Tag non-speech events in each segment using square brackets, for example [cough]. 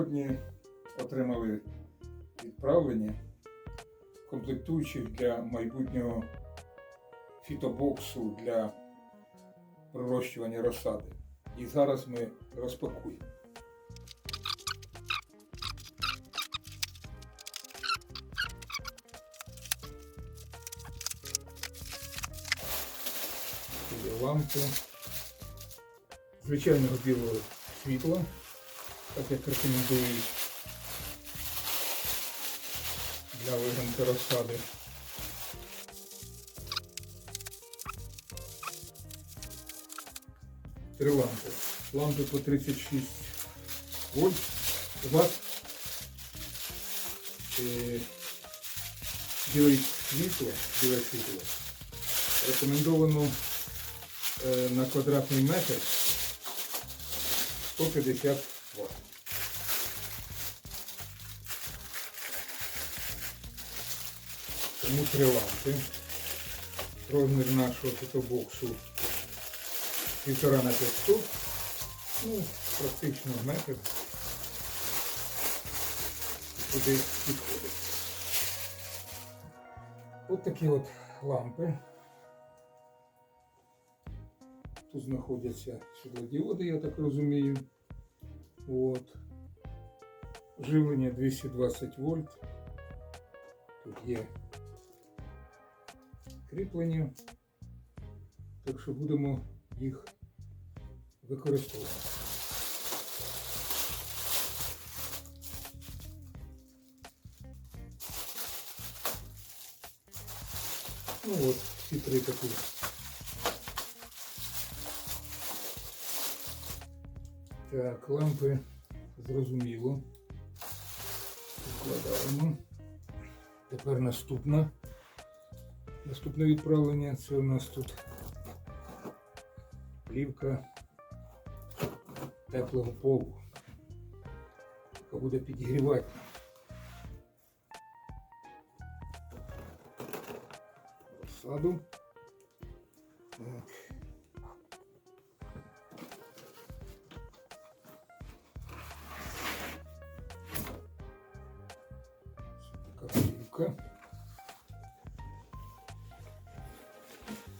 Сьогодні отримали відправлення комплектуючих для майбутнього фітобоксу для пророщування розсади. І зараз ми розпакуємо. Лампи звичайного білого світла, так як рекомендують для вигонки розсади. Три лампи. Лампи по 36 вольт, ватт. Е, Біле світло, біле світло. Рекомендовано е, на квадратний метр 150 Вт. Тому три лампи. Розмір нашого фітобоксу 1,5 на 500. Ну, практично метр. Туди підходить. От такі от лампи. Тут знаходяться світлодіоди, я так розумію. От. Живлення 220 вольт. Тут є кріплення. Так що будемо їх використовувати. Ну от, всі три такі. Так, лампи зрозуміло. Викладаємо. Тепер наступна. Наступне відправлення це у нас тут плівка теплого полу, яка буде підігрівати. Розсаду. Така.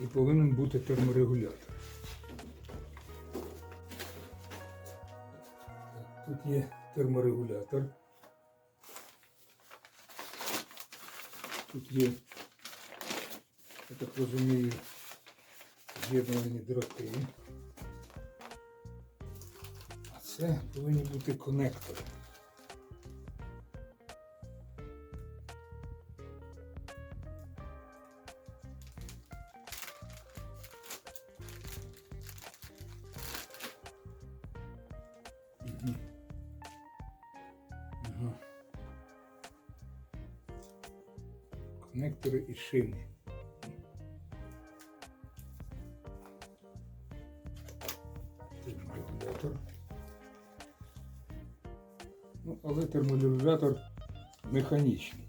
І повинен бути терморегулятор. Тут є терморегулятор. Тут є, я так розумію, з'єднані дроти. А це повинні бути конектори. Шини. Ну, але терморегулятор механічний.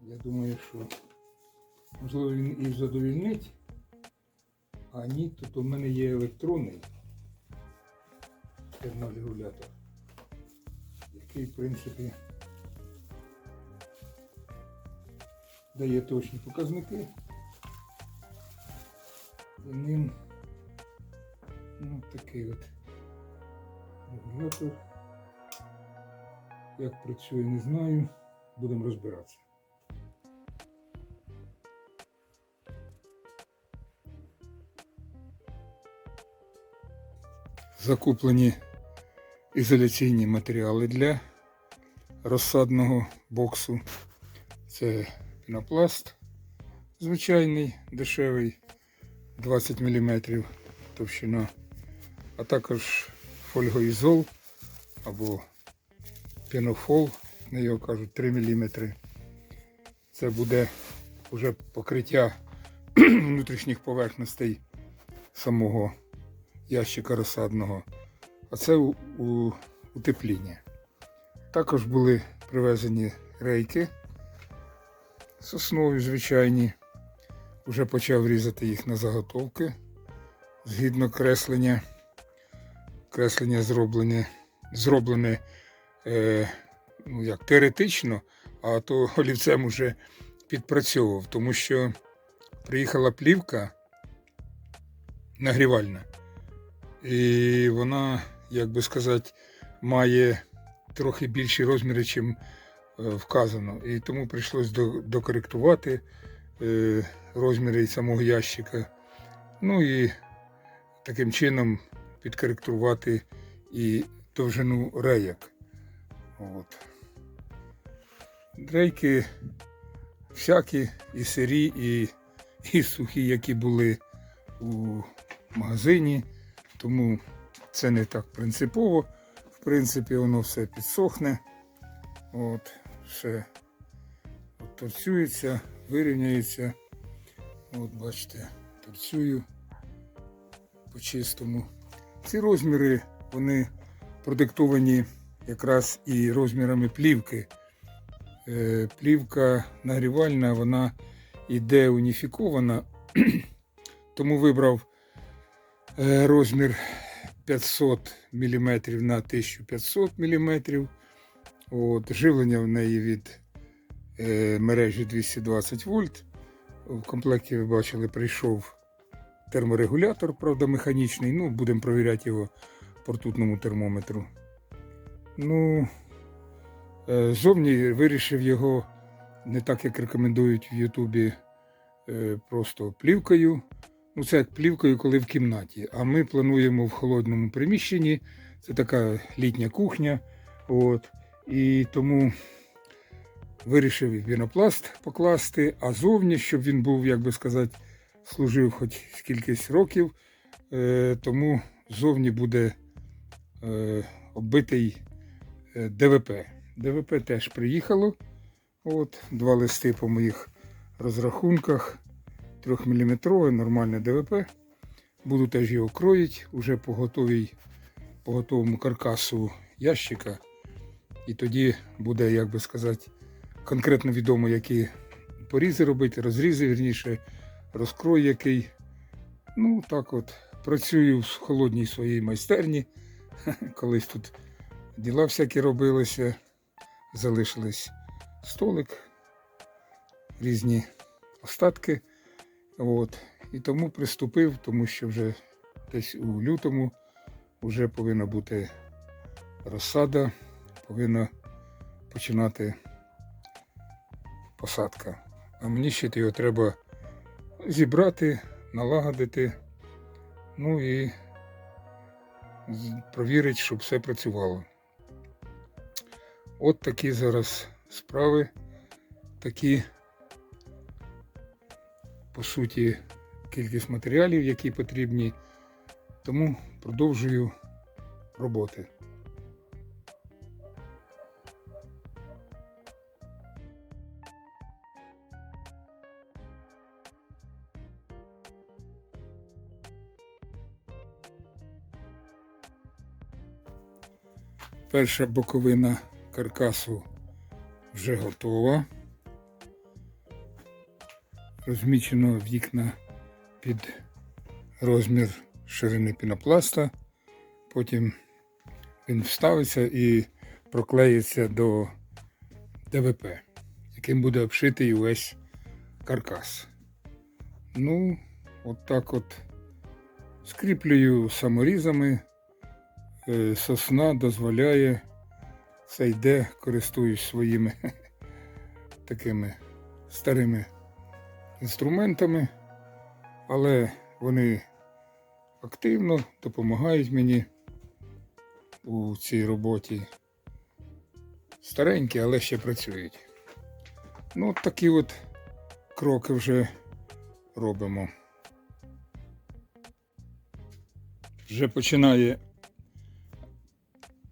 Я думаю, що можливо він і задовільнить. А ні, тут у мене є електронний терморегулятор, який, в принципі, дає точні показники. За ним ну, такий от регулятор. Як працює, не знаю. Будемо розбиратися. закуплені ізоляційні матеріали для розсадного боксу. Це пінопласт звичайний, дешевий, 20 мм товщина, а також фольгоізол або пінофол, на його кажуть 3 мм. Це буде вже покриття [clears throat] внутрішніх поверхностей самого ящика розсадного, а це у, у, утепління. Також були привезені рейки соснові звичайні. Вже почав різати їх на заготовки. Згідно креслення. Креслення зроблене, зроблене е, ну, як, теоретично, а то олівцем уже підпрацьовував, тому що приїхала плівка нагрівальна, і вона, як би сказати, має трохи більші розміри, е, вказано. І тому прийшлось до- докоректувати е, розміри самого ящика. Ну і таким чином підкоректувати і довжину рейок. От. Рейки всякі, і сирі, і, і сухі, які були у магазині, тому це не так принципово. В принципі, воно все підсохне. От, все торцюється, вирівняється. От, бачите, торцюю по-чистому. Ці розміри вони продиктовані якраз і розмірами плівки. Е, Плівка нагрівальна, вона іде уніфікована, [clears throat] тому вибрав е, розмір 500 мм на 1500 мм. От, живлення в неї від е, мережі 220 вольт. В комплекті ви бачили, прийшов терморегулятор, правда, механічний. Ну, будемо провіряти його по ртутному термометру. Ну, е, зовні вирішив його не так, як рекомендують в Ютубі, е, просто плівкою. Ну, це як плівкою, коли в кімнаті. А ми плануємо в холодному приміщенні. Це така літня кухня. От. І тому вирішив і пінопласт покласти, а зовні, щоб він був, як би сказати, служив хоч скількись років, е, тому зовні буде е, оббитий е, ДВП. ДВП теж приїхало. От, два листи по моїх розрахунках. 3-мм нормальне ДВП. Буду теж його кроїти уже по, готовій, по готовому каркасу ящика. І тоді буде, як би сказати, конкретно відомо, які порізи робити, розрізи, вірніше, розкрой який. Ну, так от. Працюю в холодній своїй майстерні. [laughs] Колись тут діла всякі робилися. Залишились столик, різні остатки. От. І тому приступив, тому що вже десь у лютому вже повинна бути розсада, повинна починати посадка. А мені ще його треба зібрати, налагодити, ну і провірити, щоб все працювало. От такі зараз справи, такі, по суті, кількість матеріалів, які потрібні. Тому продовжую роботи. Перша боковина каркасу вже готова. Розмічено вікна під розмір ширини пінопласта. Потім він вставиться і проклеїться до ДВП, яким буде обшитий увесь каркас. Ну, от так от скріплюю саморізами. Е, Сосна дозволяє, це йде, користуюсь своїми [laughs] такими старими інструментами, але вони активно допомагають мені у цій роботі. Старенькі, але ще працюють. Ну, от такі от кроки вже робимо. Вже починає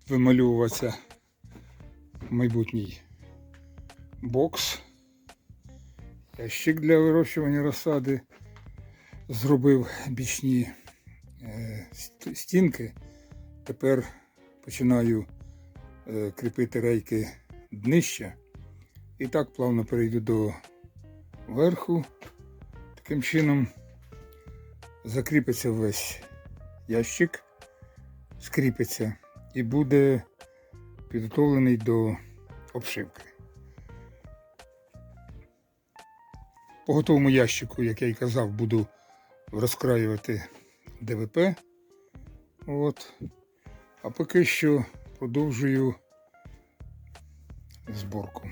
вимальовуватися майбутній бокс. Ящик для вирощування розсади. Зробив бічні е, стінки. Тепер починаю е, кріпити рейки днища. І так плавно перейду до верху. Таким чином закріпиться весь ящик. скріпиться і буде підготовлений до обшивки. По готовому ящику, як я й казав, буду розкраювати ДВП. От. А поки що продовжую зборку.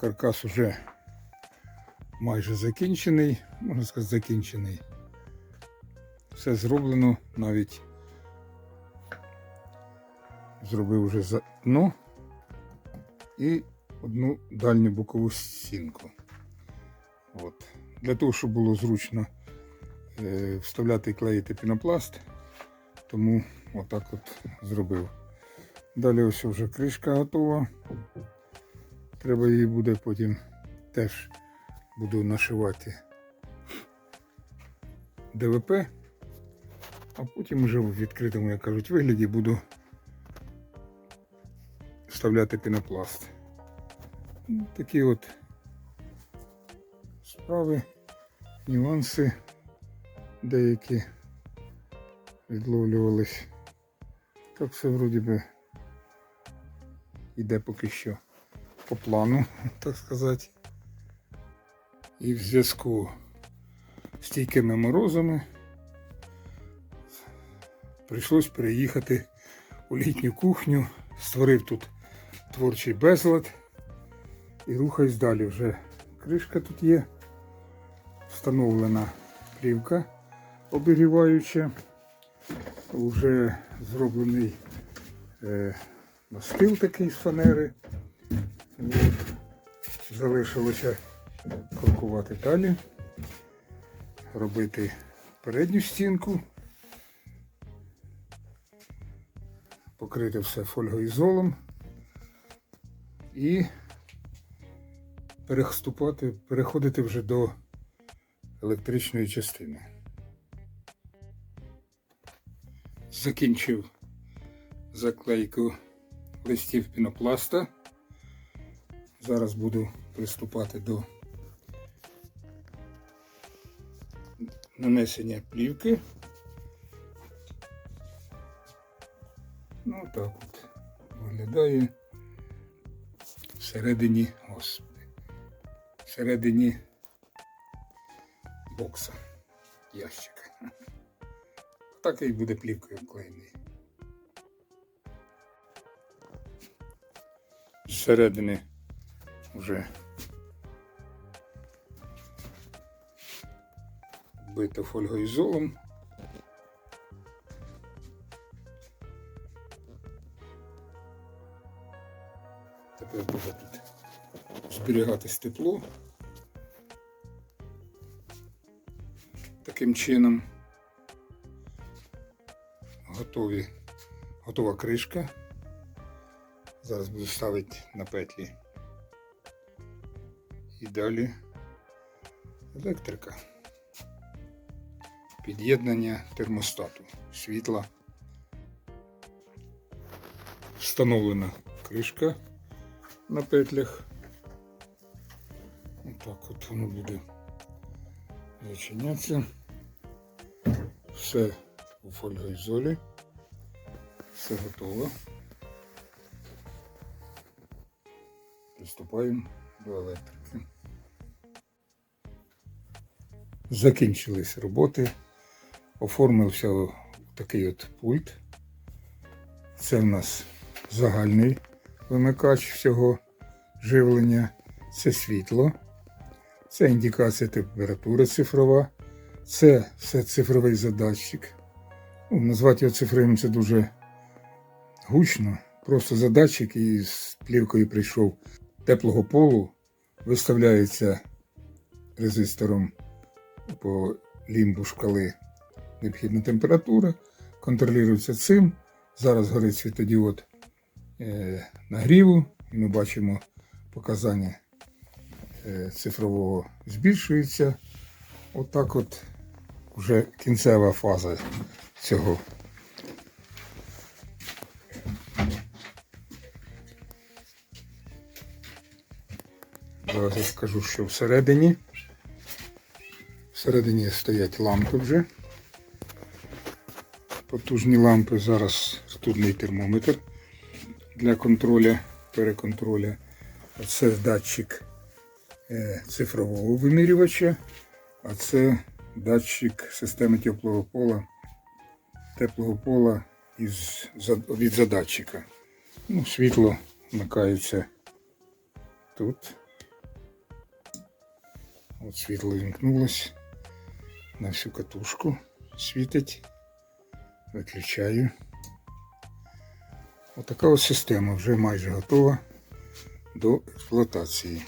Каркас уже майже закінчений, можна сказати, закінчений. Все зроблено, навіть зробив вже за дно і одну дальню бокову стінку. От. Для того, щоб було зручно е, вставляти і клеїти пінопласт, тому отак от зробив. Далі ось вже кришка готова. Треба її буде потім теж буду нашивати ДВП, а потім вже в відкритому, як кажуть, вигляді буду вставляти пінопласт. Такі от справи, нюанси деякі відловлювались. Так все вроді би йде поки що по плану, [laughs] так сказати. І в зв'язку з стійкими морозами прийшлось переїхати у літню кухню, створив тут творчий безлад і рухаюсь далі. Вже кришка тут є, встановлена плівка обігріваюча, вже зроблений е, настил такий з фанери. От. Залишилося крокувати далі, робити передню стінку, покрити все фольгоізолом і переступати, переходити вже до електричної частини. Закінчив заклейку листів пінопласта. Зараз буду приступати до нанесення плівки. Ну так от виглядає всередині, господи, всередині бокса ящика. [laughs] Так і буде плівкою вклеєний. Зсередини вже бито фольгоізолом. Зберігатись тепло. Таким чином готові, готова кришка. Зараз буду ставити на петлі. І далі електрика. Під'єднання термостату, світла. Встановлена кришка на петлях. Отак от воно буде зачинятися. Все у фольгоізолі. Все готово. Приступаємо до електрики. Закінчились роботи. Оформився такий от пульт. Це в нас загальний вимикач всього живлення. Це світло, це індикація температури цифрова, це все цифровий задатчик. Ну, назвати його цифровим це дуже гучно. Просто задатчик і з плівкою прийшов теплого полу, виставляється резистором по лімбу шкали необхідна температура, контролюється цим. Зараз горить світодіод е, нагріву, і ми бачимо показання цифрового збільшується. Отак от вже кінцева фаза цього. Зараз я скажу, що всередині. Всередині стоять лампи вже. потужні лампи. Зараз ртутний термометр для контроля, переконтроля. А це датчик е, цифрового вимірювача, а це датчик системи теплого пола, теплого пола із, від задатчика. Ну, світло вмикається тут. От світло вімкнулось на всю катушку. Світить. Виключаю. Отака ось система вже майже готова до експлуатації.